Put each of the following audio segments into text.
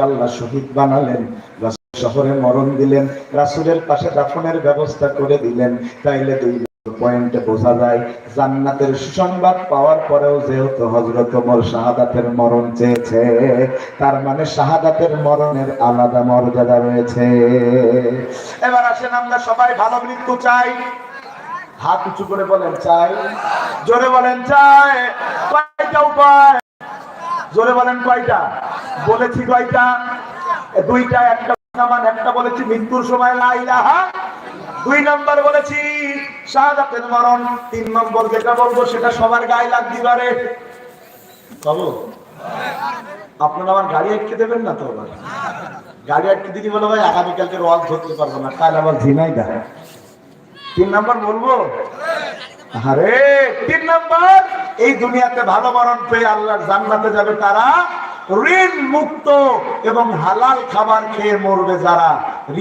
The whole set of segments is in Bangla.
আল্লাহ শহীদ বানালেন শহরে মরণ দিলেন, রাসূলের পাশে দাফনের ব্যবস্থা করে দিলেন। তাইলে দুই পয়েন্টে বোঝা যায়, জান্নাতের সুসংবাদ পাওয়ার পরেও যেহেতু হজরত ওমর শাহাদাতের মরণ চেয়েছে, তার মানে শাহাদাতের মরণের আলাদা মর্যাদা রয়েছে। এবার আসেন আমরা সবাই ভালো মৃত্যু চাই। হাত উঁচু করে বলেন, চাই। জোরে বলেন, চাই। উপায়? জোরে বলেন কয়টা? বলেছি কয়টা? দুইটা, একটা একটা বলেছি মৃত্যুর সময় লা ইলাহা। দুই নম্বর বলেছি শাহাদাতের মরণ। তিন নম্বর যেটা বলব, সেটা সবার গায়ে লাগ দিবারে বাবু, আপনারা আমার গাড়ি আটকে দেবেন না তো আবার? গাড়ি আটকে দিদি বলে ভাই আগামীকালকে ওয়াজ ধরতে পারব না। কাল আবার ঝিনাই দেখা তিন নম্বর বলব? আরে তিন নম্বর, এই দুনিয়াতে ভালো মরণ পেয়ে আল্লাহর জান্নাতে যাবে তারা ঋণ মুক্ত এবং হালাল খাবার খেয়ে মরবে যারা।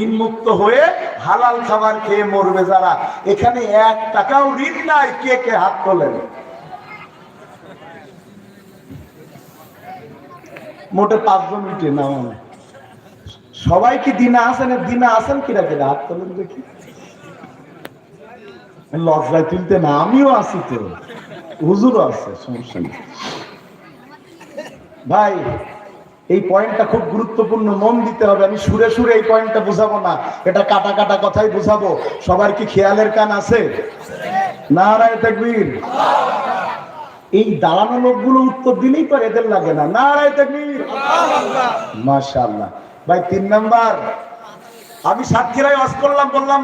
ঋণ মুক্ত হয়ে হালাল খাবার খেয়ে মরবে যারা। এখানে এক টাকাও ঋণ নাই, কে কে হাত তোলেন? মোটে পাঁচজন মিটে, না সবাই কি দিনা আসেন দিনা আসেন কিরা কিরা হাত তোলেন দেখি। লজ্জায় তুলতে না, আমিও আছি তো। হুজুরও আছে, সমস্যা নেই। ভাই, এই পয়েন্টটা খুব গুরুত্বপূর্ণ, মন দিতে হবে। আমি সুরে সুরে এই পয়েন্টটা বুঝাবো না। এটা কাটা কাটা কথাই বুঝাবো। সবার কি খেয়ালের কান আছে? না রায় তাকবীর। এই দাঁড়ানো লোকগুলো উত্তর দিলেই তো এদের লাগে না। না রায় তাকবীর। মাশাআল্লাহ। ভাই, তিন নাম্বার। আমি সাতক্ষীরায় ওয়াজ করলাম, বললাম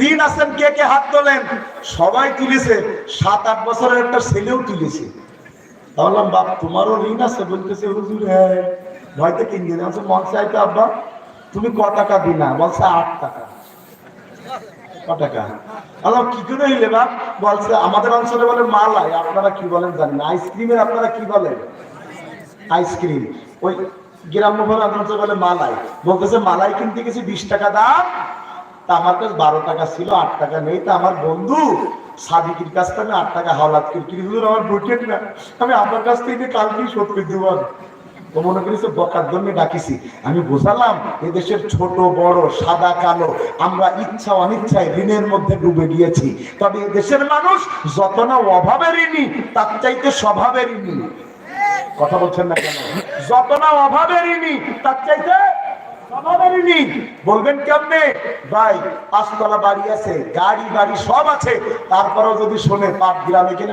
ঋণ আছেন কে কে? হাত তোলেন। সবাই তুলেছে। সাত, আট বছরের একটা ছেলেও তুলেছে। বললাম বাপ, তোমারও ঋণ আছে বলতেছে, হুজুর হ্যাঁ। ভয়তে কিন দিন বলছে, মন চাইতে আব্বা, তুমি ক টাকা দিনা? বলছে, আট টাকা। ক টাকা? আল্লাহ, কি করে হইলে বাপ? বলছে, আমাদের অঞ্চলে বলে মালাই। আপনারা কি বলেন জানেন আইসক্রিমের আপনারা কি বলেন? আইসক্রিম। ওই গ্রাম্য ভাবে আপনার বলে মালাই। বলতেছে, মালাই কিনতে গেছি, বিশ টাকা দাম। তা আমার কাছে বারো টাকা ছিল, আট টাকা নেই। তা আমার বন্ধু সাদিকির কাছ থেকে আমি আট টাকা হাওলাত করি। হুজুর, আমার বইটেন না। আমি আপনার কাছ থেকে কালকেই শোধ করে দেবো। তো মনে করেছে বকার জন্য ডাকিছি। আমি বোঝালাম, এদেশের ছোট, বড়, সাদা, কালো, আমরা ইচ্ছা, অনিচ্ছায় ঋণের মধ্যে ডুবে গিয়েছি। তবে এদেশের মানুষ যত না অভাবে ঋণী, তার চাইতে স্বভাবের ঋণী। কথা বলছেন না কেন? যত না অভাবের ঋণী, তার চাইতে বলবেন কেমনে? ভাই, পাঁচতলা বাড়ি আছে, গাড়ি বাড়ি সব আছে। যদি শোনে,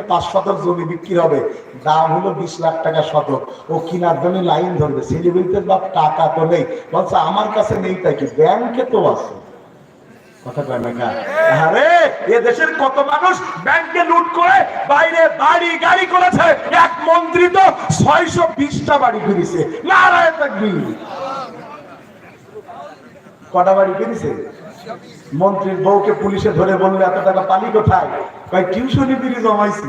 পাঁচ শতক জমি বিক্রি হবে। দাম হলো বিশ লাখ টাকা শতক। ও কিনার জন্য লাইন ধরবে। সেলিব্রিটির বাপ, টাকা তো নেই। বলছে আমার কাছে নেই তাই কি? ব্যাংকে তো আছে। কথা এ দেশের কত মানুষ ব্যাংকে লুট করে, বাইরে বাড়ি, গাড়ি করেছে। এক মন্ত্রী তো ছয়শো বিশটা বাড়ি করেছে নারায় কটা বাড়ি মন্ত্রীর বউকে পুলিশে ধরে এত টাকা কোথায়? কয়, টিউশনি জমাইছি।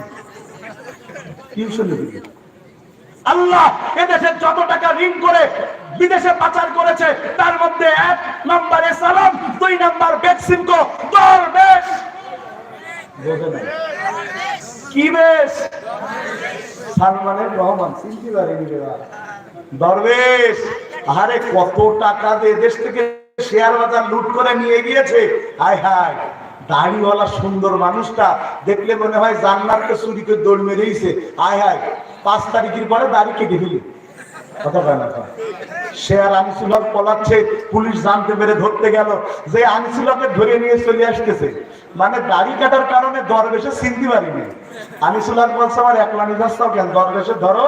টিউশনি আল্লাহ যত টাকা ঋণ করে বিদেশে পাচার করেছে, তার মধ্যে এক নম্বরে সালাম, দুই নম্বর দর বেশ। কি বেশ? সালমানের রহমান দরবেশ, আরে কত টাকা দিয়ে দেশ থেকে শেয়ার বাজার লুট করে নিয়ে গিয়েছে। হায় হায়, দাড়িওয়ালা সুন্দর মানুষটা দেখলে মনে হয় জান্নাতকে চুরি করে দৌড় মেরেইছে। হায় হায়, পাঁচ তারিখের পরে দাড়ি কেটে ফেলি কথা পলাচ্ছে, পুলিশ জানতে পেরে ধরতে গেল। যে আনিসুলকে ধরে নিয়ে চলে আসতেছে। মানে দাড়ি কাটার কারণে দরবেশে বলছে, আমার দরবেশে ধরো।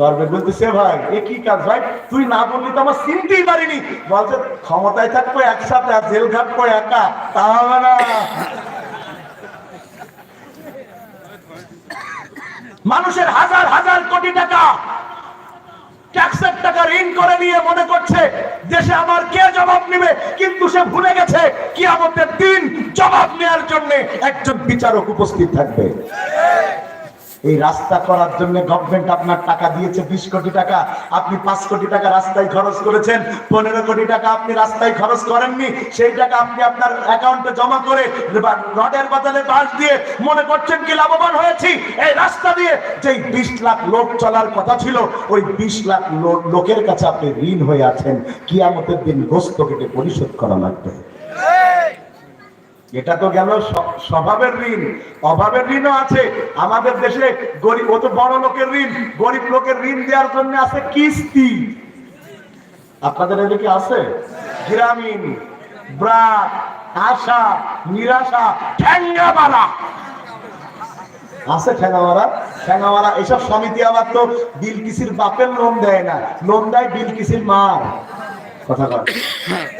দরবেশ বলতেছে, ভাই, এ কি কাজ? ভাই, তুই না বললি তো আমার চিনতেই পারিনি। বলছে, ক্ষমতায় থাকব একসাথে আর জেল খাটবো একা, তা হবে না। মানুষের হাজার হাজার কোটি টাকা ট্যাক্সের টাকা ঋণ করে নিয়ে মনে করছে, দেশে আমার কে জবাব নেবে? কিন্তু সে ভুলে গেছে কি আমাদের দিন জবাব নেওয়ার জন্য একজন বিচারক উপস্থিত থাকবে। এই রাস্তা করার জন্য গভর্নমেন্ট আপনার টাকা দিয়েছে বিশ কোটি টাকা। আপনি পাঁচ কোটি টাকা রাস্তায় খরচ করেছেন, পনেরো কোটি টাকা আপনি রাস্তায় খরচ করেননি, সেই টাকা আপনি আপনার অ্যাকাউন্টে জমা করে রডের বদলে বাস দিয়ে মনে করছেন কি লাভবান হয়েছি? এই রাস্তা দিয়ে যেই বিশ লাখ লোক চলার কথা ছিল, ওই বিশ লাখ লোকের কাছে আপনি ঋণ হয়ে আছেন। কিয়ামতের দিন গোস্ত কেটে পরিশোধ করা লাগবে। এটা তো গেল স্বভাবের ঋণ। অভাবের ঋণও আছে। আমাদের দেশে গরিব, ও তো বড় লোকের ঋণ। গরিব লোকের ঋণ দেওয়ার জন্য আছে কিস্তি। আপনাদের এদিকে আছে? গ্রামীণ, ব্রাক, আশা, নিরাশা ঠ্যাঙ্গামারা আছে ঠ্যাঙ্গামারা ঠ্যাঙ্গামারা এসব সমিতি আবার তো বিলকিসির বাপের লোন দেয় না। লোন দেয় বিলকিসির মা কথা কয়।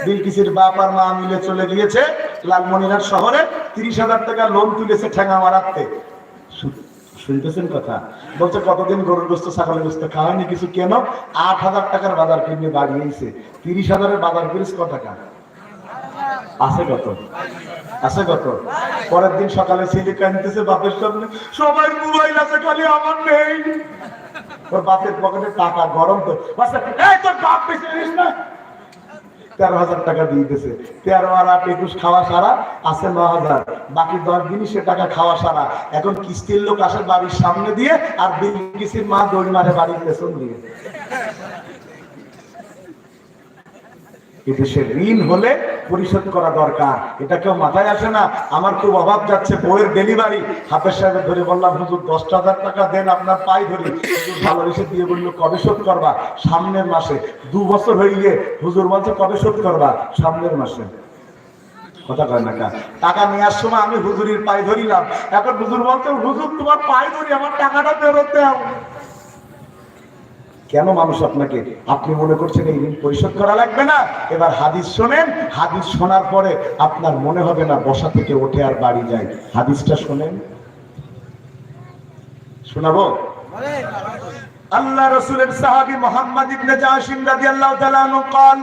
বিলকিসির বাপ আর মা মিলে চলে গিয়েছে লালমনিরহাট শহরে। তিরিশ হাজার টাকা লোন তুলেছে ঠ্যাঙ্গা মারাতে শুনতেছেন কথা? বলছে, কতদিন গরুর গোস্ত, ছাগলের গোস্ত খাওয়ায়নি কিছু কেন? আট হাজার টাকার বাজার কিনে বাড়িয়েছে তিরিশ হাজারের বাজার করিস ক টাকা? আছে কত? আছে কত? পরের দিন সকালে ছেলে কানতেছে বাপের সামনে। সবাই মোবাইল আছে, খালি আমার নেই। ওর বাপের পকেটে টাকা গরম তো এই তোর বাপ বেশি না। তেরো হাজার টাকা দিয়ে দিতেছে তেরো আর আট একুশ খাওয়া সারা, আছে ন হাজার। বাকি দশ দিনই সে টাকা খাওয়া সারা। এখন কিস্তির লোক আসে বাড়ির সামনে দিয়ে আর বিল কিস্তির মা দৌড় মারে বাড়ির পেছন দিয়ে। সে ঋণ হলে পরিশোধ করা দরকার। এটা কেউ মাথায় আসে না? আমার খুব অভাব যাচ্ছে বইয়ের ডেলিভারি হাফেজ সাহেব ধরে বললাম, হুজুর দশ হাজার টাকা দেন আপনার পাই ধরি। হুজুর ভালোবেসে দিয়ে বলল, কবে শোধ করবা? সামনের মাসে। দু বছর হয়ে গিয়ে হুজুর বলছে, কবে শোধ করবা? সামনের মাসে। কথা কয় না? টাকা নেওয়ার সময় আমি হুজুরির পাই ধরিলাম। এখন হুজুর বলছে, হুজুর, তোমার পাই ধরি আমার টাকাটা ফেরত দাও। কেন মানুষ আপনাকে, আপনি মনে করছেন এই ঋণ পরিশোধ করা লাগবে না? এবার হাদিস শোনেন, হাদিস শোনার পরে আপনার মনে হবে না, বসা থেকে ওঠে আর বাড়ি যায়। হাদিসটা শোনেন। শোনাবো? আল্লাহ রসুলের সাহাবি মোহাম্মদ ইবনে জাহাসিম আল্লাহ তালা কল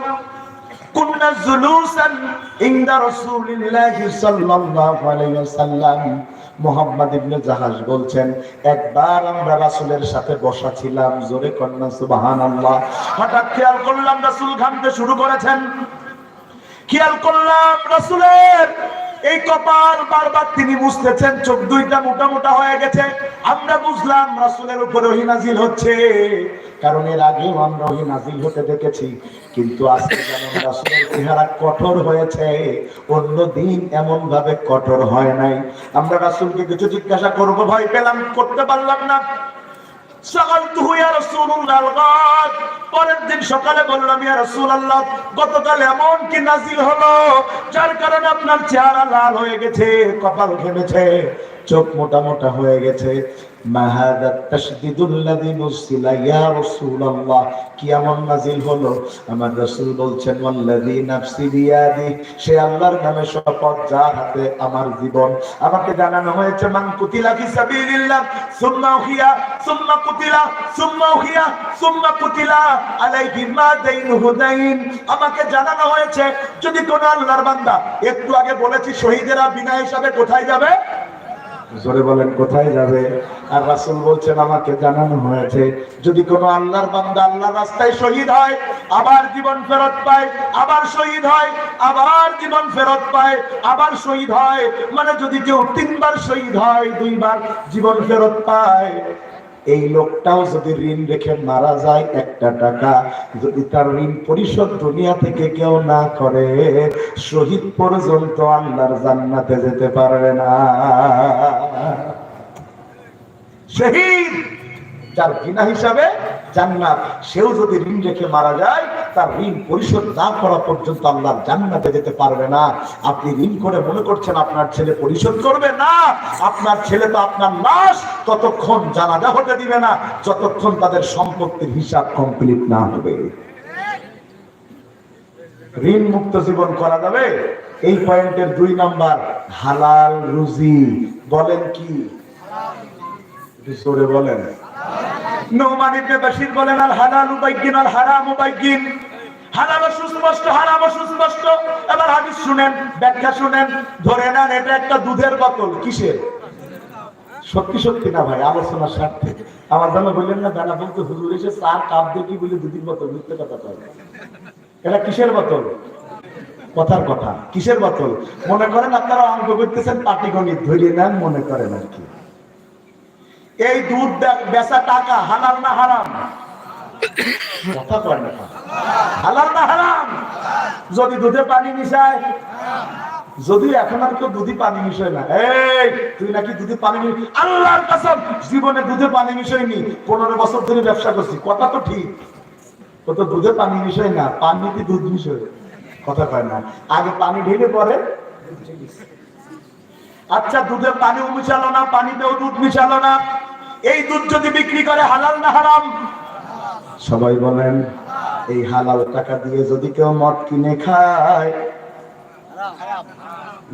كنا جلوسا عند رسول الله صلى الله عليه وسلم মোহাম্মদ ইবনে জাহাজ বলছেন একবার আমরা রাসূলের সাথে বসা ছিলাম জোরে কন্যা সুবহানাল্লাহ হঠাৎ খেয়াল করলাম রাসূল ঘামতে শুরু করেছেন খেয়াল করলাম রাসূলের এই কপাল বারবার তিনি বুঝতেছেন চোখ দুইটা মোটা মোটা হয়ে গেছে আমরা বুঝলাম রাসূলের উপরে ওহী নাজিল হচ্ছে কারণ এর আগেও আমরা ওহী নাজিল হতে দেখেছি, কিন্তু আজকে যেমন রাসূলের চেহারা কঠোর হয়েছে অন্য দিন এমন ভাবে কঠোর হয় নাই। আমরা রাসূলকে কিছু জিজ্ঞাসা করব, ভয় পেলাম, করতে পারলাম না। পরের দিন সকালে বললাম, ইয়া রাসূলুল্লাহ, গতকাল এমন কি নাজিল হলো, যার কারণে আপনার চেহারা লাল হয়ে গেছে, কপাল ঘেমেছে, চোখ মোটা মোটা হয়ে গেছে। আমার জীবন। আমাকে জানানো হয়েছে আমাকে জানানো হয়েছে, যদি কোন আল্লাহর বান্দা একটু আগে বলেছি শহীদেরা বিনা হিসাবে কোথায় যাবে? জোরে বলেন, কোথায় যাবে? আর রাসুল বলছেন, আমাকে জানানো হয়েছে, যদি কোনো আল্লাহর বান্দা আল্লাহর রাস্তায় শহীদ হয়, আবার জীবন ফেরত পায়, আবার শহীদ হয়, আবার জীবন ফেরত পায়, আবার শহীদ হয় মানে যদি কেউ তিনবার শহীদ হয়, দুইবার জীবন ফেরত পায় এই লোকটাও যদি ঋণ রেখে মারা যায় একটা টাকা, যদি তার ঋণ পরিশোধ দুনিয়া থেকে কেউ না করে, শহীদ পর্যন্ত আল্লাহর জান্নাতে যেতে পারবে না। শহীদ, যার বিনা হিসাবে জান্নাত। সেও যদি ঋণ রেখে মারা যায়, তার ঋণ পরিশোধ না করা পর্যন্ত আল্লাহর জান্নাতে যেতে পারবে না। আপনি ঋণ করে মনে করছেন আপনার ছেলে পরিশোধ করবে না? আপনার ছেলে তো আপনার লাশ, ততক্ষণ জানাজা হতে দিবে না, যতক্ষণ তাদের সম্পত্তির হিসাব কমপ্লিট না হবে। ঋণ মুক্ত জীবন করা যাবে? এই পয়েন্টের দুই নাম্বার, হালাল রুজি। বলেন কি? জোরে বলেন। ইবনে বাশির বলেন, আল হালালু বাইয়িন আল হারামু বাইয়িন হালাল সুস্পষ্ট, হারাম সুস্পষ্ট। এবার হাদিস শুনেন, ব্যাখ্যা শুনেন, ধরে নেন এটা একটা দুধের বোতল, কিসের? সত্যি সত্যি না ভাই, আলোচনার স্বার্থে। আমার বললেন না বলতে হুজুর এসে চার কাপ বলে দুদিন বোতল? মিথ্যে কথা এটা কিসের বোতল? কথার কথা, কিসের বোতল? মনে করেন আপনারা অঙ্ক করতেছেন, পাটিগণিত ধরিয়ে নেন, মনে করেন আর কি। এই দুধ বেচা টাকা, হালাল না হারাম? কথা না হালাল না হারাম? যদি দুধে পানি মিশায়? যদি এখন আর কেউ দুধে পানি মিশায় না? এই, তুই নাকি দুধে পানি আল্লাহর কসম, জীবনে দুধে পানি মিশাইনি, পনেরো বছর ধরে ব্যবসা করছি। কথা তো ঠিক। ও তো দুধে পানি মিশাই না, পানিতে দুধ মিশায়। কথা কয় না। আগে পানি ঢেলে পরে আচ্ছা দুধে পানিও মিশালো না, পানিতেও দুধ মিশালো না। এই দুধ যদি বিক্রি করে, হালাল না হারাম? সবাই বলেন, এই হালাল টাকা দিয়ে যদি কেউ মদ কিনে খায়,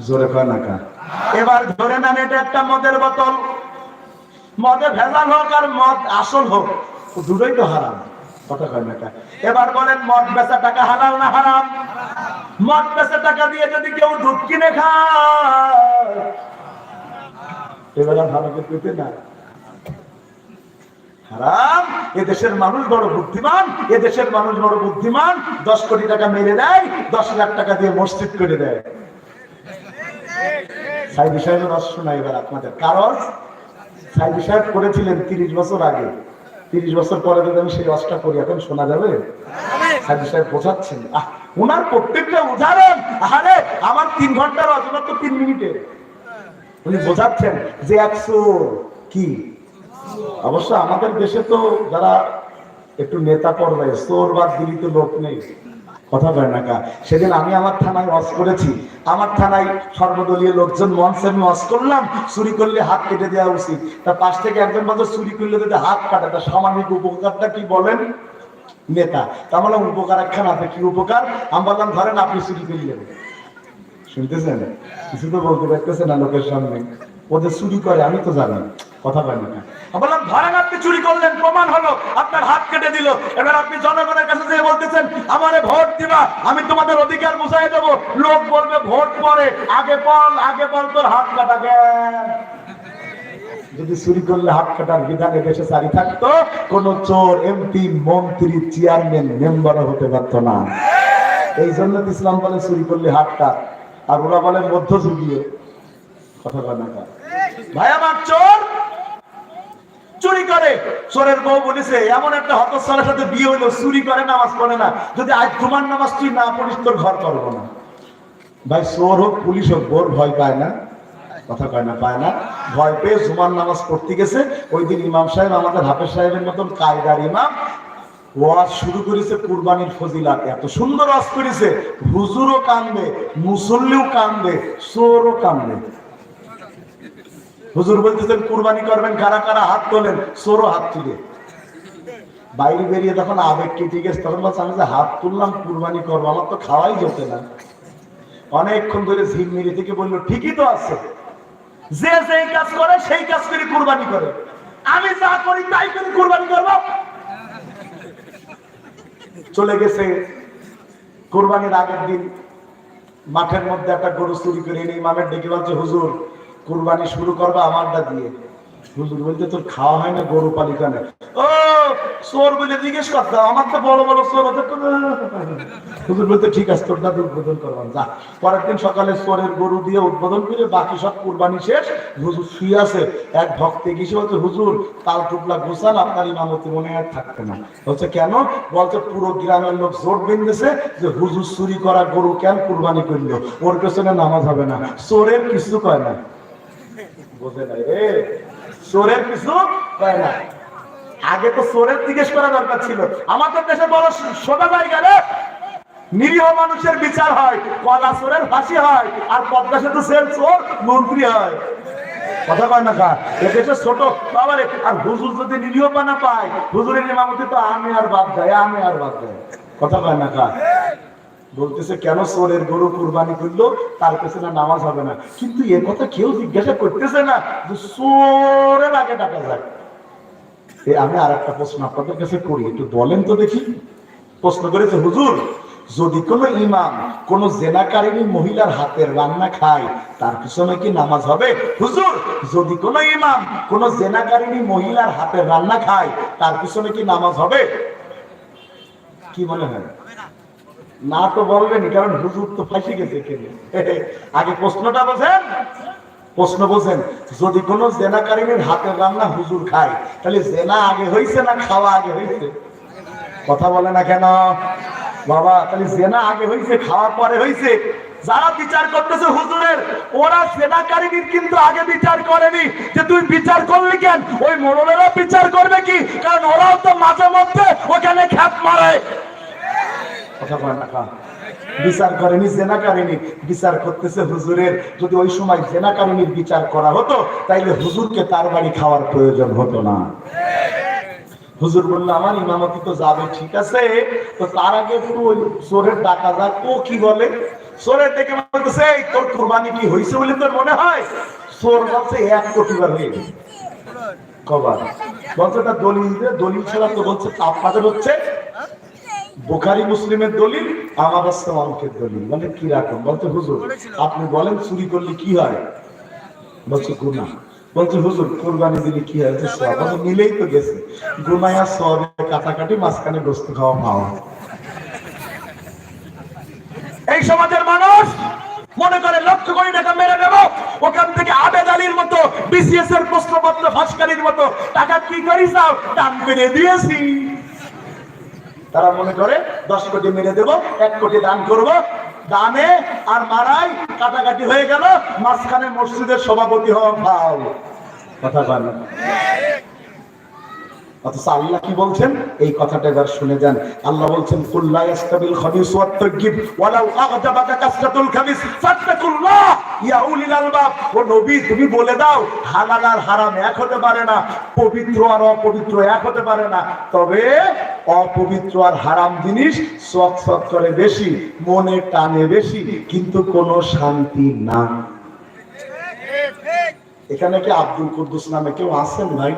জোরে কয় না এবার ধরে নেন, এটা একটা মদের বোতল। মদে ভেজাল হোক আর মদ আসল হোক, দুটোই তো হারাম। এবার বলেন, মদ বেচা টাকা না হারাম? মদ বেচা টাকা দিয়ে যদি কেউ কিনে না। মানুষ বড় বুদ্ধিমান মানুষ বড় বুদ্ধিমান, দশ কোটি টাকা মেরে দেয়, দশ লাখ টাকা দিয়ে মসজিদ করে দেয়। সাইদি রস শোনা এবার আপনাদের। কারণ সাহেব করেছিলেন তিরিশ বছর আগে। তিরিশ বছর পরে যদি আমি সেই রসটা করি, এখন শোনা যাবে? হাজি সাহেব বোঝাচ্ছেন। প্রত্যেকটা উদাহরণ আরে আমার তিন ঘণ্টার অজনা তো তিন মিনিটে। উনি বোঝাচ্ছেন যে একশো কি? অবশ্য আমাদের দেশে তো যারা একটু নেতা পর্যায়ে চোর বা দিলিত লোক নেই। কথা বলে না কা সেদিন আমি আমার থানায় ওয়াজ করেছি। আমার থানায় সর্বদলীয় লোকজন মঞ্চে আমি ওয়াজ করলাম, চুরি করলে হাত কেটে দেওয়া উচিত। তার পাশ থেকে একজন বলতো চুরি করলে যদি হাত কাটে তার সামাজিক উপকারটা কি বলেন? নেতা। তা বললাম উপকার একখান আছে, কি উপকার? আমি বললাম, ধরেন আপনি চুরি করলেন। শুনতেছেন? কিছু তো বলতে পারতেছে না লোকের সামনে। ওদের চুরি করে, আমি তো জানি। কথা পাই না বললাম ধরেন আপনি চুরি করলেন, প্রমাণ হলো, আপনার হাত কেটে দিল। এবার আপনি জনগণের কাছে যেয়ে বলতেছেন, আমারে ভোট দিবা, আমি তোমাদের অধিকার বুঝাই দেবো। লোক বলবে, ভোট পরে, আগে বল আগে বল, তোর হাত কাটা যদি চুরি করলে হাত কাটার বিধানে দেশে জারি থাকতো, কোন চোর, এমপি, মন্ত্রী, চেয়ারম্যান, মেম্বারও হতে পারতো না। এই জন্য ইসলাম বলে চুরি করলে হাত কাট। আর ওরা বলে, মধ্যযুগীয় কথা বলে না ভাই, আমার চোর চুরি করে। চোরের বউ বলেছে, এমন একটা হতসালের সাথে বিয়ে হইল, চুরি করে, নামাজ পড়ে না। যদি আজ তোমার নামাজ তুই না পড়িস, তোর ঘর করব না। ভাই, চোর হোক, পুলিশ হোক, বোর ভয় পায় না। কথা কয় না, পায় না। ভয় পেয়ে জুমার নামাজ পড়তে গেছে। ওই দিন ইমাম সাহেব আমাদের হাফেজ সাহেবের মতন কায়দার ইমাম। ওয়াজ শুরু করেছে কুরবানির ফজিলাত। এত সুন্দর ওয়াজ করেছে। হুজুরও কান্দে, মুসল্লিও কান্দে, চোরও কান্দে। হুজুর বলতেছেন, কুরবানি করবেন কারা কারা? হাত তোলেন চোরও হাত তুলে। বাইরে বেরিয়ে তখন আবেগ কেটে গেছে, তখন বলছে, আমি যে হাত তুললাম, কুরবানি করব, আমার তো খাওয়াই যেতে না। অনেকক্ষণ ধরে ঝিলমিলি থেকে বলল, ঠিকই তো আছে। যে যেই কাজ করে, সেই কাজ করে কুরবানি করে। আমি যা করি, তাই করে কুরবানি করব। চলে গেছে। কুরবানির আগের দিন মাঠের মধ্যে একটা গরু চুরি করে এনে ইমামের ডেকে বলছে, হুজুর কুরবানি শুরু করবা আমারটা দিয়ে। হুজুর বলতে তোর খাওয়া হয় না গরু ও বলে জিজ্ঞেস আমার তো বড় বড় চোর ওদের তো হুজুর বলতে ঠিক আছে, তোর দাদু উদ্বোধন যা। পরের দিন সকালে গরু দিয়ে উদ্বোধন করে বাকি সব কুরবানি শেষ, হুজুর শুয়ে আছে। এক ভক্তে বলছে, হুজুর, তাল টুকলা গোসাল আপনার ইমামতি মনে আর থাকবে না। বলছে, কেন? বলছে, পুরো গ্রামের লোক জোট বেঁধেছে যে হুজুর চুরি করা গরু কেন কুরবানি করল? ওর পেছনে নামাজ হবে না। চোরের কিছু কয় না। বোঝে নাই রে কিছু না। আগে তো জিজ্ঞেস করা দরকার ছিল। আমাদের দেশে বড় নিরীহ মানুষের বিচার হয় কলা ফাঁসি হয়, আর পদ্মা সেতু সেল চোর মন্ত্রী হয়। কথা কয় না এদেশে ছোট বাবারে, আর হুজুর যদি নিরীহ পানা পায়, হুজুরের ইমামতি তো আমি আর বাদ দেয়, আমি আর বাদ দেয়। কথা কয় না বলতেছে, কেন চোরের গরু কুরবানি করল? তার পেছনে নামাজ হবে না। কিন্তু এর কথা কেউ জিজ্ঞাসা করতেছে না যে চোরের আগে ডাকা যায়। আমি আর একটা প্রশ্ন আপনাদের কাছে করি, একটু বলেন তো দেখি। প্রশ্ন করেছে, হুজুর, যদি কোনো ইমাম কোন জেনাকারিনী মহিলার হাতের রান্না খায়, তার পিছনে কি নামাজ হবে? হুজুর, যদি কোনো ইমাম কোন জেনাকারিনী মহিলার হাতের রান্না খায়, তার পিছনে কি নামাজ হবে? কি মনে হয়? না তো বলবেনি কারণ হুজুর তো ফাঁসি গেছে এখানে। আগে প্রশ্নটা বোঝেন? প্রশ্ন বোঝেন, যদি কোন জেনাকারিনীর হাতের রান্না হুজুর খায়, তাহলে জেনা আগে হয়েছে না খাওয়া আগে হয়েছে কথা বলে না কেন? বাবা, তাহলে জেনা আগে হয়েছে খাওয়ার পরে হয়েছে যারা বিচার করতেছে হুজুরের, ওরা সেনাকারীর কিন্তু আগে বিচার করেনি। যে তুই বিচার করলি কেন? ওই মোড়লেরা বিচার করবে কি? কারণ ওরাও তো মাঝে মধ্যে ওখানে খ্যাপ মারে। বিচার করেনি জেনাকারিনী বিচার করতেছে হুজুরের। যদি ওই সময় জেনাকারিনীর বিচার করা হতো, তাইলে হুজুরকে তার বাড়ি খাওয়ার প্রয়োজন হতো না। হুজুর বলল, আমার ইমামতি তো যাবে, ঠিক আছে। তো তার আগে ওই চোরের ডাকা যাক। ও কি বলে? চোরের দেখে বলতেছে, "এই, তোর কোরবানি কি হয়েছে বলে তোর মনে হয়? চোর বলছে, এক কোটি বার হয়ে কবার? বলছে, এটা দলিল দলিল ছাড়া তো বলছে আপনাদের হচ্ছে বোখারি মুসলিমের দলিল আমার হচ্ছে অঙ্কের দলিল। মানে কি রকম? বলছে হুজুর আপনি বলেন চুরি করলে কি হয়? বলছে গুনা বলছে হুজুর কোরবানি দিলে কি হয়? সব মিলেই তো গেছে। গুনায়া সব কাটাকাটি মাঝখানে গোস্ত খাওয়া পাওয়া এই সমাজের মানুষ মনে করে লক্ষ কোটি টাকা মেরে দেব ওখান থেকে আবেদ আলীর মতো বিসিএস এর প্রশ্নপত্র ভাস্কারির মতো টাকা কি করিস দান করে দিয়েছি। তারা মনে করে, দশ কোটি মেরে দেব, এক কোটি দান করব। দানে আর মারাই কাটাকাটি হয়ে গেল, মাঝখানে মসজিদের সভাপতি হওয়া ভাও কথা বলেন। অথচ আল্লাহ কি বলছেন? এই কথাটা এবার শুনে যান। আল্লাহ বলছেন কুল্লা ইয়াস্তাবিল খাবিস ওয়াত তাইয়্যিব, ওয়ালাউ আ'জাবাকা কাসরাতুল খাবিস, ফাত্তাকুল্লাহ। ইয়া উলিল আলবাব, ও নবী, তুমি বলে দাও, হালাল আর হারাম এক হতে পারে না, পবিত্র আর অপবিত্র এক হতে পারে না। তবে অপবিত্র আর হারাম জিনিস সৎ সৎ করে বেশি, মনে টানে বেশি, কিন্তু কোনো শান্তি না। এখানে কি আব্দুল কুদ্দুস নামে কেউ আছেন ভাই?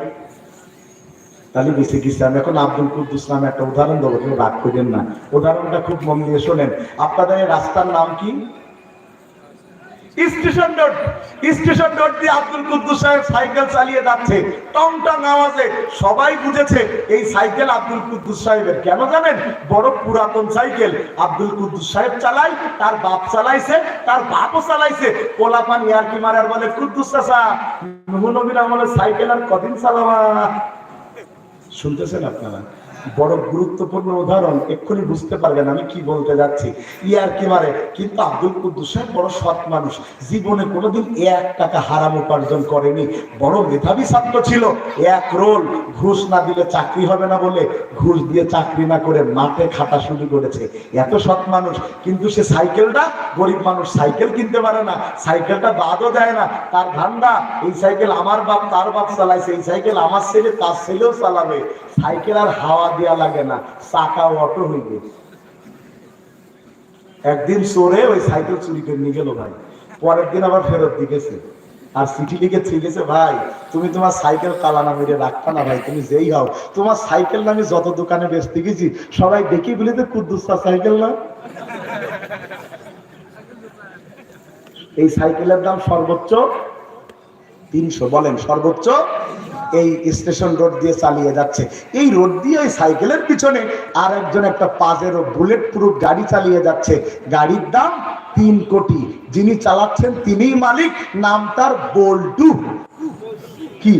তাহলে বেশি কিছু আমি এখন আব্দুল কুদ্দুস নামে একটা উদাহরণ দেবো, কেউ রাগ করেন না। উদাহরণটা খুব মন দিয়ে শোনেন। আপনাদের রাস্তার নাম কি? Station road. স্টেশন রোড দিয়ে আব্দুল কুদ্দুস সাহেব সাইকেল চালিয়ে যাচ্ছে। টং টং আওয়াজে সবাই বুঝেছে এই সাইকেল আব্দুল কুদ্দুস সাহেবের। কেন জানেন? বড় পুরাতন সাইকেল। আব্দুল কুদ্দুস সাহেব চালাই তার বাপ চালাইছে, তার বাপও চালাইছে। পোলাপান ইয়ারকি মারার বলে, কুদ্দুস চাচা আমলে সাইকেল আর কদিন চালাবা? শুনতেছেন আপনারা? বড় গুরুত্বপূর্ণ উদাহরণ, এক্ষুনি বুঝতে পারবেন আমি কি বলতে যাচ্ছি। ইয়ার কি মারে কিন্তু আব্দুল কুদ্দুস বড় সৎ মানুষ। জীবনে কোনোদিন এক টাকা হারাম উপার্জন করেনি। বড় মেধাবী ছাত্র ছিল। এক রোল, ঘুষ না দিলে চাকরি হবে না বলে ঘুষ দিয়ে চাকরি না করে মাঠে খাটা শুরু করেছে। এত সৎ মানুষ, কিন্তু সে সাইকেলটা গরিব মানুষ সাইকেল কিনতে পারে না। সাইকেলটা বাদও দেয় না। তার ধান্দা এই সাইকেল আমার বাপ, তার বাপ চালাইছে। এই সাইকেল আমার ছেলে, তার ছেলেও চালাবে। সাইকেল আর হাওয়া দেওয়া লাগে না চাকা অটো গেছে। একদিন চোরে ওই সাইকেল চুরি করে নিয়ে গেল ভাই। পরের দিন আবার ফেরত দিয়েছে আর চিঠি লিখে লিখেছে ভাই, তুমি তোমার সাইকেল তালানা মেরে রাখতা না ভাই, তুমি যেই হও। তোমার সাইকেল আমি যত দোকানে বেচতে গেছি, সবাই দেখি বলে তো কুদ্দুস্তা সাইকেল না? এই সাইকেলের দাম সর্বোচ্চ তিনশো, বলেন সর্বোচ্চ এই স্টেশন রোড দিয়ে চালিয়ে যাচ্ছে। এই রোড দিয়ে ওই সাইকেলের পিছনে আর একজন একটা পাজেরো বুলেট প্রুফ গাড়ি চালিয়ে যাচ্ছে। গাড়ির দাম তিন কোটি। যিনি চালাচ্ছেন তিনিই মালিক, নাম তার বল্টু। কি?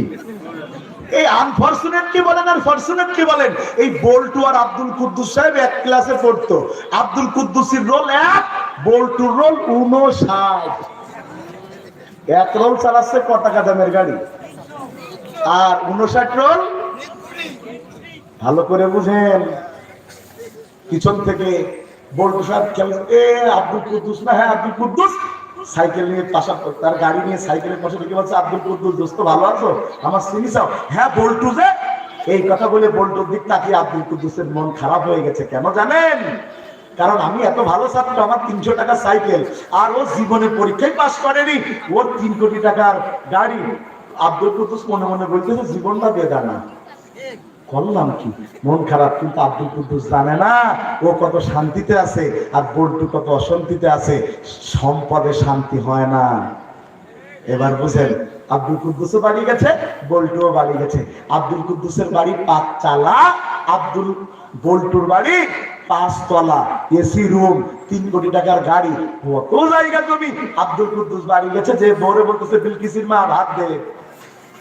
এই আনফরচুনেট কি বলেন আর ফরচুনেট কি বলেন? এই বল্টু আর আব্দুল কুদ্দুস সাহেব এক ক্লাসে পড়তো। আব্দুল কুদ্দুসির রোল এক, বল্টুর রোল উনষাট। এক রোল চালাচ্ছে ক টাকা দামের গাড়ি? আর উনষাট রোল ভালো করে বুঝেন। পিছন থেকে বল্টু সাহেব খেল এ, আব্দুল কুদ্দুস। না হ্যাঁ আব্দুল কুদ্দুস। সাইকেল নিয়ে পাশা তার গাড়ি নিয়ে সাইকেলের পাশে ঢুকে বলছে, আব্দুল কুদ্দুস, দোস্ত, ভালো আছো? আমার চিনি চাও হ্যাঁ বল্টু যে। এই কথা বলে বল্টুর দিক তাকিয়ে আব্দুল কুদ্দুসের মন খারাপ হয়ে গেছে। কেন জানেন? কারণ আমি এত ভালো ছাত্র, আমার তিনশো টাকা সাইকেল, আর ও জীবনে পরীক্ষায় পাশ করেনি। ওর তিন কোটি টাকার গাড়ি আব্দুল কুদ্দুস মনে মনে বলতেছে জীবনটা বেদানা। করলাম কি? মন খারাপ কিন্তু আব্দুল কুদ্দুস জানে না। ও কত শান্তিতে আছে আর কত অশান্তিতে আছে। সম্পদে শান্তি হয় না। এবার বুঝেন, আব্দুল কুদ্দুসও বাড়ি গেছে, বল্টুও বাড়ি গেছে। আব্দুল কুদ্দুসের বাড়ি পাঁচ চালা আব্দুল বল্টুর বাড়ি পাঁচতলা, এসি রুম, তিন কোটি টাকার গাড়ি। কত জায়গা জমি? আব্দুল কুদ্দুস বাড়ি গেছে যে বরে বলতেছে, বিলকিসির মা, ভাত দে।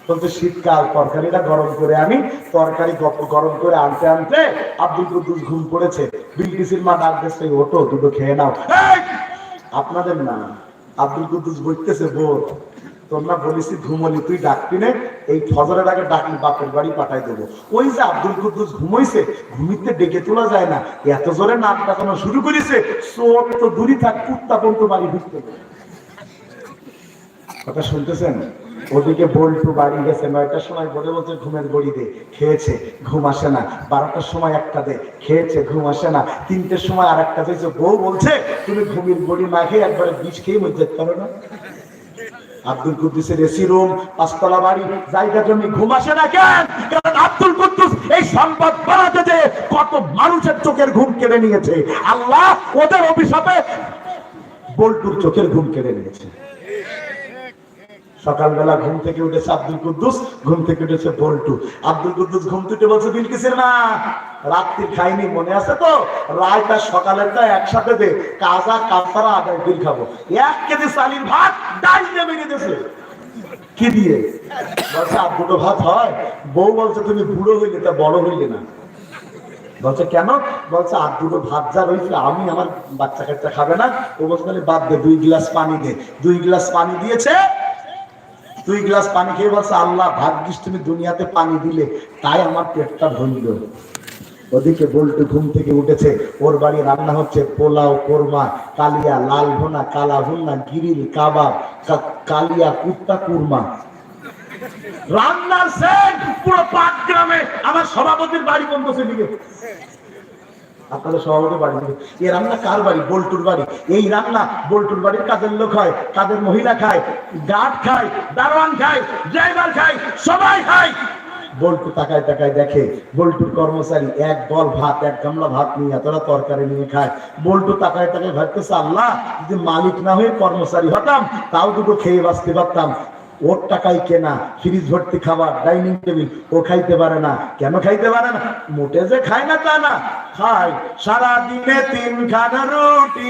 বলতে শীতকাল, তরকারিটা গরম করে আনি। তরকারি গরম করে আনতে আনতে আব্দুল কুদ্দুস ঘুম পড়েছে। বিলকিসির মা ডাক দিচ্ছে ওটো দুটো খেয়ে নাও। আপনাদের না আব্দুল কুদ্দুস বলতেছে বোর। তোমরা বলিস ঘুমলি তুই ডাকবি এই ফজরের আগে ডাকলি বাপের বাড়ি পাঠাই দেবো। ওই যে আব্দুল কুদ্দুস ঘুমাইছে, ঘুমিতে ডেকে তোলা যায় না। এত জোরে নাক ডাকানো শুরু করেছে চোর তো দূরই থাক, কুত্তা পর্যন্ত বাড়ি ঢুকতে। কথা শুনতেছেন? ওদিকে বল্টু বাড়ি গেছে, নয়টার সময় বলে বলছে, ঘুমের বড়ি দে। খেয়েছে, ঘুম আসে না। বারোটার সময় একটা দে। খেয়েছে, ঘুম আসে না। তিনটের সময় আর একটা দিয়েছে বউ বলছে, তুমি ঘুমের বড়ি না খেয়ে একবারে বিষ খেয়ে মধ্যে পারো না। আব্দুল কুদ্দুসের এসি রুম, পাঁচতলা বাড়ি, জায়গা জমি, ঘুম আসে না কেন? কারণ আব্দুল কুদ্দুস এই সম্পদ বানাতে যে কত মানুষের চোখের ঘুম কেড়ে নিয়েছে। আল্লাহ ওদের অভিশাপে বল্টুর চোখের ঘুম কেড়ে নিয়েছে। সকালবেলা ঘুম থেকে উঠেছে আব্দুল কুদ্দুস, ঘুম থেকে উঠেছে বল্টু। আব্দুল কুদ্দুস ঘুম থেকে বলছে বিলকিসের না রাত্রি খাইনি, মনে আছে তো? রায়টা সকালেরটা একসাথে দে, কাজা কাফারা আদায়, বিল খাব। এক কেজি চালির ভাত ডাল দিয়ে বেরিয়ে দিয়েছে। কি দিয়ে? বলছে, আর দুটো ভাত হয়? বউ বলছে, তুমি বুড়ো হইলে তা বড় হইলে না। বলছে, কেন? বলছে, আর দুটো ভাত যা রয়েছে, আমি আমার বাচ্চা কাচ্চা খাবে না। ও বলছে বাদ দে, দুই গ্লাস পানি দে। দুই গ্লাস পানি দিয়েছে দুই গ্লাস পানি খেয়ে বলছে, আল্লাহ, ভাগ্যিস তুমি দুনিয়াতে পানি দিলে, তাই আমার পেটটা ভরল ওদিকে বল্টু ঘুম থেকে উঠেছে, ওর বাড়ি রান্না হচ্ছে পোলাও, কোরমা, কালিয়া, লাল ভোনা, কালা ভুনা, গিরিল, কাবাব কালিয়া কুত্তা, কুরমা। রান্নার সেট পুরো পাঁচ গ্রামে আমার সভাপতির বাড়ি বন্ধ গেছে আপনাদের সভাপতি বাড়ি থেকে। এই রান্না কার বাড়ি? বল্টুর বাড়ি। এই রান্না বল্টুর বাড়ির কাজের লোক হয়, কাজের মহিলা খায় গার্ড খায়, দারোয়ান খায়, ড্রাইভার খায়, সবাই খায়। বল্টু তাকায় তাকায় দেখে, বল্টুর কর্মচারী এক বল ভাত, এক গামলা ভাত নিয়ে এতটা তরকারি নিয়ে খায়। বল্টু তাকায় তাকায় ভাবতেছে, আল্লাহ, যদি মালিক না হয়ে কর্মচারী হতাম, তাও দুটো খেয়ে বাঁচতে পারতাম। ওর টাকায় কেনা ফ্রিজ ভর্তি খাবার, ডাইনিং টেবিল, ও খাইতে পারে না। কেন খাইতে পারে না? মোটে যে খায় না তা না। খায় সারা দিনে তিন খানা রুটি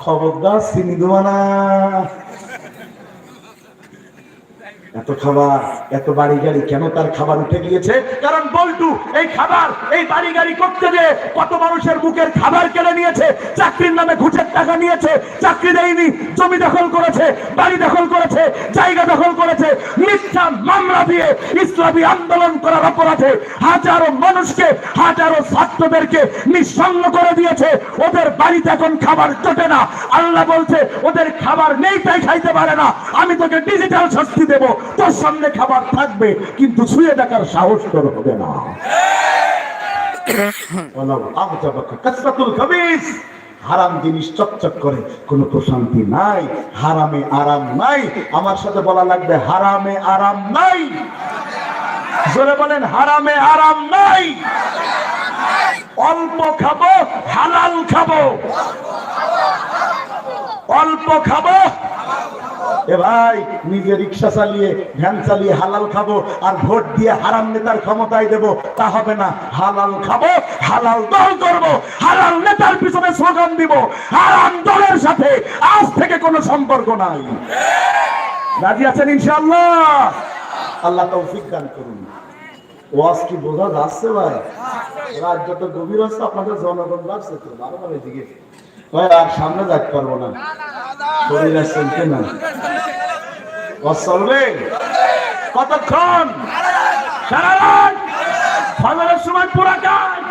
খবরদার চিনি দেওয়া না। এত খাবার, এত বাড়ি গাড়ি কেন তার খাবার উঠে গিয়েছে? কারণ বল্টু, এই খাবার, এই বাড়ি গাড়ি করতে যে কত মানুষের মুখের খাবার কেড়ে নিয়েছে, চাকরির নামে ঘুষের টাকা নিয়েছে, চাকরি দেয়নি, জমি দখল করেছে, বাড়ি দখল করেছে, জায়গা দখল করেছে, মিথ্যা মামলা দিয়ে ইসলামী আন্দোলন করার অপরাধে হাজারো মানুষকে, হাজারো ছাত্রদেরকে নিঃসঙ্গ করে দিয়েছে। ওদের বাড়িতে এখন খাবার জোটে না। আল্লাহ বলছে, ওদের খাবার নেই, তাই খাইতে পারে না। আমি তোকে ডিজিটাল শাস্তি দেব। তোর সামনে খাবার থাকবে, কিন্তু ছুঁয়ে দেখার সাহস তোর হবে না। হারাম জিনিস চকচক করে, কোনো প্রশান্তি নাই, হারামে আরাম নাই, আমার সাথে বলা লাগবে হারামে আরাম নাই। জোরে বলেন, হারামে আরাম নাই। অল্প খাব, হালাল খাব। অল্প খাব এ ভাই, নিজে রিক্সা চালিয়ে, ভ্যান চালিয়ে হালাল খাব আর ভোট দিয়ে হারাম নেতার ক্ষমতায় দেব, তা হবে না। হালাল খাব, হালাল দল করব, হালাল নেতার পিছনে স্লোগান দিব। হারাম দলের সাথে আজ থেকে কোনো সম্পর্ক নাই। রাজি আছেন ইনশাআল্লাহ? আল্লাহ তৌফিক দান করুন। ওয়াজ কি বোঝা যাচ্ছে ভাই? রাত যত গভীর হচ্ছে আপনাদের জনগণ লাগছে তো ভালো ভালো ভাই আর সামনে যাইতে পারব না। শরীর আর চলছে না চলবে? কতক্ষণ? সারা রাত ফজরের সময় পুরা কাজ।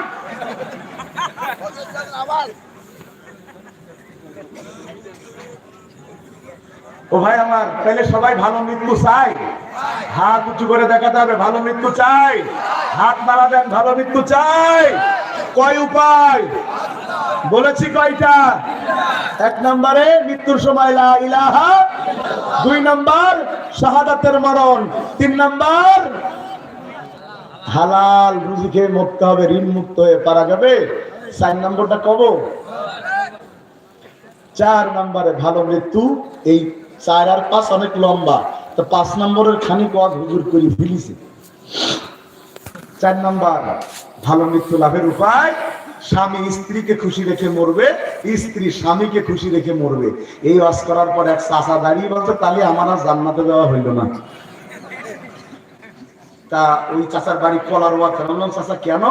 ও ভাই আমার তাহলে সবাই ভালো মৃত্যু চাই। হাত উঁচু করে দেখাতে হবে ভালো মৃত্যু চাই। হাত নাড়া দেন ভালো মৃত্যু চাই। কয় উপায়? বলেছি কয়টা? এক নম্বরে মৃত্যুর সময় ইলাহা, দুই নম্বর শাহাদাতের মরণ, তিন নম্বর হালাল রুজি খেয়ে মরতে হবে, ঋণ মুক্ত হয়ে পারা যাবে। চার নম্বরটা কব? চার নম্বরে ভালো মৃত্যু, এই চার আর পাঁচ অনেক লম্বা। তো পাঁচ নম্বরের খানিক ওয়াজ হুজুর করে ফেলিছে। চার নম্বর, ভালো মৃত্যু লাভের উপায় স্বামী স্ত্রীকে খুশি রেখে মরবে, স্ত্রী স্বামীকে খুশি রেখে মরবে। এই ওয়াজ করার পর এক চাষা দাঁড়িয়ে বলছে, তাহলে আমার আর জান্নাতে দেওয়া হইল না। তা ওই চাচার বাড়ি কলার ওয়া বললাম, চাচা, কেন?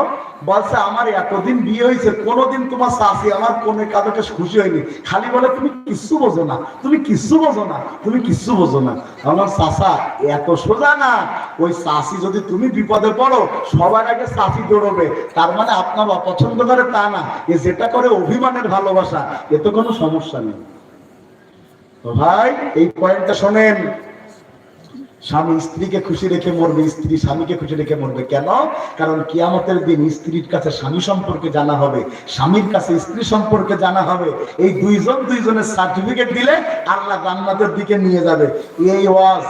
বলছে, আমার এতদিন বিয়ে হয়েছে, কোনোদিন তোমার শাশি আমার কোন কাজকে খুশি হয়নি। খালি বলে, তুমি কিচ্ছু বোঝো না, তুমি কিচ্ছু বোঝো না, তুমি কিচ্ছু বোঝো না। আমার চাচা, এত সোজা না। ওই শাশি যদি তুমি বিপদে পড়ো, সবার আগে শাশি দৌড়বে। তার মানে আপনার অপছন্দ করে তা না। এ যেটা করে অভিমানের ভালোবাসা, এতে কোনো সমস্যা নেই। তো ভাই, এই পয়েন্টটা শোনেন। স্বামী স্ত্রীকে খুশি রেখে মরবে স্ত্রী স্বামীকে খুশি রেখে মরবে। কেন? কারণ কিয়ামতের দিন স্ত্রীর কাছে স্বামী সম্পর্কে জানা হবে স্বামীর কাছে স্ত্রী সম্পর্কে জানা হবে। এই দুইজন দুইজনের সার্টিফিকেট দিলে আল্লাহ জান্নাতের দিকে নিয়ে যাবে। এই ওয়াজ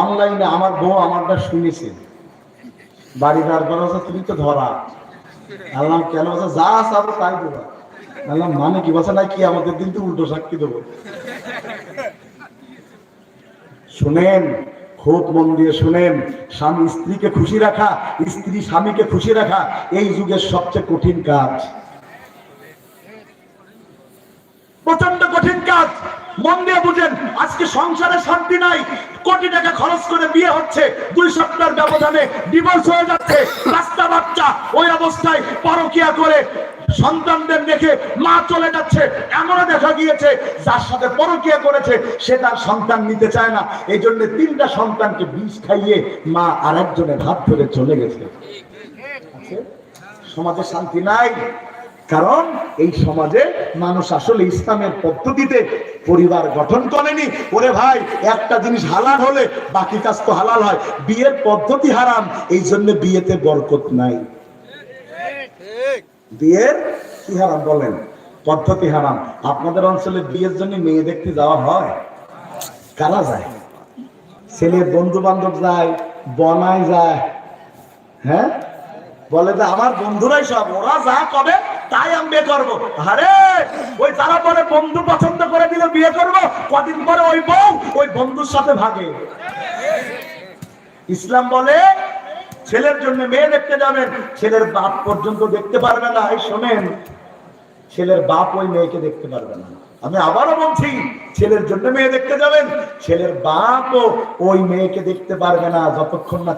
অনলাইনে আমার বউ আমারটা শুনেছে। বাড়ি করা হচ্ছে, তুমি তো ধরা। আল্লাহ কেন যা চাবো তাই দেবো। আল্লাহ মানে কি? বলছে না কি আমাদের দিন তো উল্টো সাক্ষী দেবো। শুনেন খুব মন দিয়ে শুনেন, স্বামী স্ত্রীকে খুশি রাখা, স্ত্রী স্বামীকে খুশি রাখা, এই যুগের সবচেয়ে কঠিন কাজ। প্রচণ্ড মন দিয়ে বুঝেন, আজকে সংসারে শান্তি নাই, কোটি টাকা খরচ করে বিয়ে হচ্ছে, দুই সপ্তাহের ব্যবধানে ডিভোর্স হয়ে যাচ্ছে, রাস্তা বাচ্চা, ওই অবস্থায় পরকিয়া করে সন্তানদের দেখে মা চলে যাচ্ছে, এমনও দেখা গিয়েছে, যার সাথে পরকিয়া করেছে, সে তার সন্তান নিতে চায় না। এই জন্য তিনটা সন্তানকে বিষ খাইয়ে মা আর একজনের হাত ধরে চলে গেছে? সমাজে শান্তি নাই? কারণ এই সমাজে মানুষ আসলে ইসলামের পদ্ধতিতে পরিবার গঠন করেনি। ওরে ভাই, একটা জিনিস হালাল হলে বাকি কাজ তো হালাল হয়। বিয়ের পদ্ধতি হারাম, এই জন্য বিয়েতে বরকত নাই। বিয়ের কি হারাম বলেন? পদ্ধতি হারাম। আপনাদের অঞ্চলে বিয়ের জন্য মেয়ে দেখতে যাওয়া হয়? কারা যায়? ছেলে বন্ধু বান্ধব যায়, বনায় যায়। হ্যাঁ? বলে যে আমার বন্ধুরাই সব, ওরা যা করে তাই আমি বিয়ে করব। আরে, ওই যারা পরে বন্ধু পছন্দ করে দিলে বিয়ে করব, কদিন পরে ওই বউ ওই বন্ধুর সাথে ভাগে। ইসলাম বলে, ছেলের জন্য মেয়ে দেখতে যাবেন, ছেলের বাপ পর্যন্ত দেখতে পারবে না। এই শোনেন, ছেলের বাপ ওই মেয়েকে দেখতে পারবে না। আমি আবারও বলছি, ছেলের জন্য মেয়ে দেখতে যাবেন, ছেলের বাপও ওই মেয়েকে দেখতে পারবে না, যতক্ষণ না